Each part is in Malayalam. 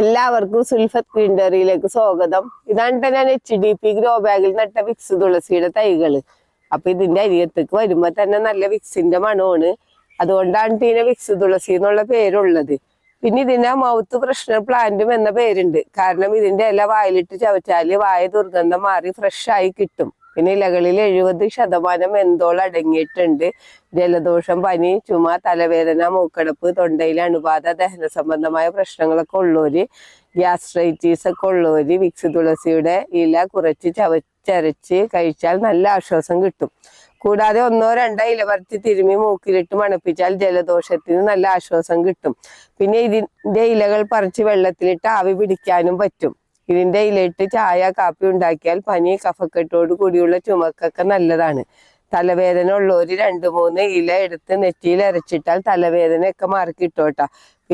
എല്ലാവർക്കും സുൽഫത്ത് ഗ്രീൻഡറിയിലേക്ക് സ്വാഗതം. ഇതാണ് ഞാൻ എച്ച് ഡി പി ഗ്രോ ബാഗിൽ നട്ട വിക്സ് തുളസിയുടെ തൈകൾ അപ്പൊ ഇതിന്റെ അരിയത്തേക്ക് വരുമ്പോ തന്നെ നല്ല വിക്സിന്റെ മണമാണ്. അതുകൊണ്ടാണ് ഇതിനെ വിക്സ് തുളസി എന്നുള്ള പേരുള്ളത്. പിന്നെ ഇതിന്റെ മൗത്ത് പ്രശ്ന പ്ലാന്റും എന്ന പേരുണ്ട്. കാരണം ഇതിന്റെ ഇല വായിലിട്ട് ചവച്ചാൽ വായ ദുർഗന്ധം മാറി ഫ്രഷ് ആയി കിട്ടും. പിന്നെ ഇലകളിൽ എഴുപത് ശതമാനം എന്തോൾ അടങ്ങിയിട്ടുണ്ട്. ജലദോഷം പനി ചുമ തലവേദന മൂക്കടപ്പ് തൊണ്ടയിൽ അണുബാധ ദഹന സംബന്ധമായ പ്രശ്നങ്ങളൊക്കെ ഉള്ളവര് ഗ്യാസ്ട്രൈറ്റീസ് ഒക്കെ ഉള്ളവര് വിക്സ് തുളസിയുടെ ഇല കുറച്ച് ചവച്ചരച്ച് കഴിച്ചാൽ നല്ല ആശ്വാസം കിട്ടും. കൂടാതെ ഒന്നോ രണ്ടോ ഇല പറിച്ച് തിരുമ്മി മൂക്കിലിട്ട് മണപ്പിച്ചാൽ ജലദോഷത്തിന് നല്ല ആശ്വാസം കിട്ടും. പിന്നെ ഇതിന്റെ ഇലകൾ പറിച്ച് വെള്ളത്തിലിട്ട് ആവി പിടിക്കാനും പറ്റും. ഇതിന്റെ ഇലയിട്ട് ചായ കാപ്പി ഉണ്ടാക്കിയാൽ പനി കഫക്കെട്ടോട് കൂടിയുള്ള ചുമക്കൊക്കെ നല്ലതാണ്. തലവേദന ഉള്ളവര് രണ്ട് മൂന്ന് ഇല എടുത്ത് നെറ്റിയിൽ അരച്ചിട്ടാൽ തലവേദനയൊക്കെ മാറി കിട്ടോട്ടാ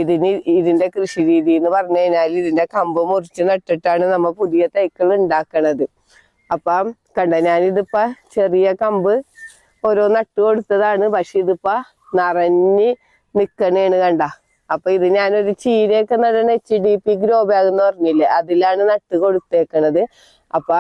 ഇതിന് ഇതിന്റെ കൃഷി രീതി എന്ന് പറഞ്ഞു കഴിഞ്ഞാൽ ഇതിന്റെ കമ്പ് മുറിച്ച് നട്ടിട്ടാണ് നമ്മ പുതിയ തൈക്കൾ ഉണ്ടാക്കണത്. അപ്പം കണ്ട ഞാനിതിപ്പോൾ ചെറിയ കമ്പ് ഓരോ നട്ട് കൊടുത്തതാണ്. പക്ഷെ ഇതിപ്പോൾ നിറഞ്ഞ് നിക്കണേണ് കണ്ട. അപ്പൊ ഇത് ഞാനൊരു ചീരയൊക്കെ നടണ H D P grow bag എന്ന് പറഞ്ഞില്ലേ അതിലാണ് നട്ട് കൊടുത്തേക്കണത്. അപ്പൊ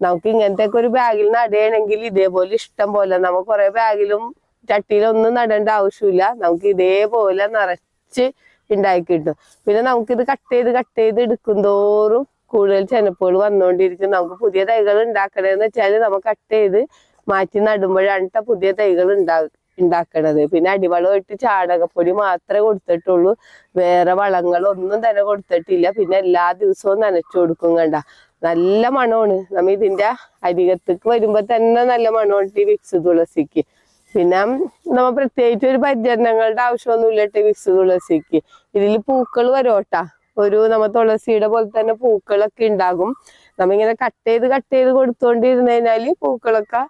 നമുക്ക് ഇങ്ങനത്തെ ഒക്കെ ഒരു ബാഗിൽ നടയണമെങ്കിൽ ഇതേപോലെ ഇഷ്ടം പോലെ നമുക്ക് കുറെ ബാഗിലും ചട്ടിയിലൊന്നും നടേണ്ട ആവശ്യമില്ല. നമുക്ക് ഇതേപോലെ നിറച്ച് ഉണ്ടാക്കി കിട്ടും. പിന്നെ നമുക്കിത് കട്ട് ചെയ്ത് കട്ട് ചെയ്ത് എടുക്കും തോറും കൂടുതൽ ചെനപ്പുകൾ വന്നുകൊണ്ടിരിക്കും നമുക്ക് പുതിയ തൈകൾ ഉണ്ടാക്കണേന്ന് വെച്ചാൽ നമ്മൾ കട്ട് ചെയ്ത് മാറ്റി നടുമ്പോഴാണ് പുതിയ തൈകൾ ഉണ്ടാ ഉണ്ടാക്കണത്. പിന്നെ അടിവളമായിട്ട് ചാണകപ്പൊടി മാത്രമേ കൊടുത്തിട്ടുള്ളൂ. വേറെ വളങ്ങളൊന്നും തന്നെ കൊടുത്തിട്ടില്ല. പിന്നെ എല്ലാ ദിവസവും നനച്ചു കൊടുക്കും കണ്ട. നല്ല മണമാണ്. നമ്മ ഇതിന്റെ അരികത്തേക്ക് വരുമ്പോ തന്നെ നല്ല മണമുണ്ട് ഈ വിക്സ് തുളസിക്ക്. പിന്നെ നമ്മ പ്രത്യേകിച്ച് ഒരു പരിചരണങ്ങളുടെ ആവശ്യമൊന്നുമില്ല ഇല്ലട്ടെ വിക്സ് തുളസിക്ക്. ഇതിൽ പൂക്കൾ വരോട്ടാ. ഒരു നമ്മ തുളസിയുടെ പോലെ തന്നെ പൂക്കളൊക്കെ ഉണ്ടാകും. നമ്മ ഇങ്ങനെ കട്ട് ചെയ്ത് കട്ട് ചെയ്ത് കൊടുത്തോണ്ടിരുന്നു കഴിഞ്ഞാൽ പൂക്കളൊക്കെ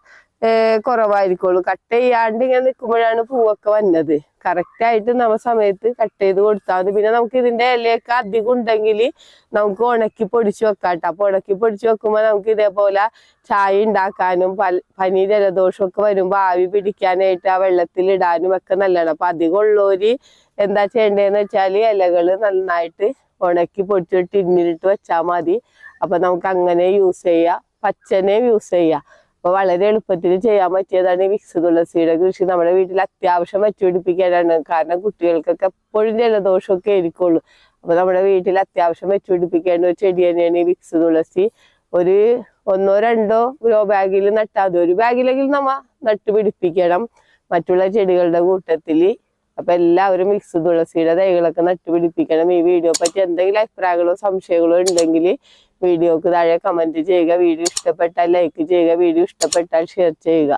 കുറവായിരിക്കുള്ളൂ. കട്ട് ചെയ്യാണ്ട് ഇങ്ങനെ നിൽക്കുമ്പോഴാണ് പൂവൊക്കെ വന്നത്. കറക്റ്റ് ആയിട്ട് നമ്മ സമയത്ത് കട്ട് ചെയ്ത് കൊടുത്താൽ മതി. പിന്നെ നമുക്ക് ഇതിന്റെ ഇലയൊക്കെ അധികം ഉണ്ടെങ്കിൽ നമുക്ക് ഉണക്കി പൊടിച്ചു വെക്കാട്ടോ. അപ്പൊ ഉണക്കി പൊടിച്ചു വെക്കുമ്പോൾ നമുക്ക് ഇതേപോലെ ചായ ഉണ്ടാക്കാനും പൽ- പനി ജലദോഷം ഒക്കെ വരുമ്പോ ആവി പിടിക്കാനായിട്ട് ആ വെള്ളത്തിൽ ഇടാനും ഒക്കെ നല്ലതാണ്. അപ്പൊ അധികം ഉള്ളവര് എന്താ ചെയ്യേണ്ടതെന്ന് വെച്ചാൽ ഇലകൾ നന്നായിട്ട് ഉണക്കി പൊടിച്ചിട്ട് ടിന്നിലിട്ട് വെച്ചാൽ മതി. അപ്പൊ നമുക്ക് അങ്ങനെ യൂസ് ചെയ്യാം. പച്ചനെ യൂസ് ചെയ്യാം. അപ്പൊ വളരെ എളുപ്പത്തിൽ ചെയ്യാൻ പറ്റിയതാണ് ഈ വിക്സ് തുളസിയുടെ കൃഷി. നമ്മുടെ വീട്ടിൽ അത്യാവശ്യം വെച്ചുപിടിപ്പിക്കാനാണ് കാരണം കുട്ടികൾക്കൊക്കെ എപ്പോഴും ജലദോഷമൊക്കെ ആയിരിക്കുള്ളൂ. അപ്പൊ നമ്മുടെ വീട്ടിൽ അത്യാവശ്യം വെച്ചുപിടിപ്പിക്കേണ്ട ഒരു ചെടി തന്നെയാണ് ഈ വിക്സ് തുളസി. ഒരു ഒന്നോ രണ്ടോ ഗ്രോ ബാഗിൽ നട്ടാൽ ഒരു ബാഗിലെങ്കിലും നമ്മ നട്ടുപിടിപ്പിക്കണം മറ്റുള്ള ചെടികളുടെ കൂട്ടത്തിൽ. അപ്പൊ എല്ലാവരും മിക്സ് തുളസിയുടെ തൈകളൊക്കെ നട്ടുപിടിപ്പിക്കണം ഈ വീഡിയോ പറ്റി എന്തെങ്കിലും അഭിപ്രായങ്ങളോ സംശയങ്ങളോ ഉണ്ടെങ്കിൽ വീഡിയോക്ക് താഴെ കമന്റ് ചെയ്യുക വീഡിയോ ഇഷ്ടപ്പെട്ടാൽ ലൈക്ക് ചെയ്യുക വീഡിയോ ഇഷ്ടപ്പെട്ടാൽ ഷെയർ ചെയ്യുക.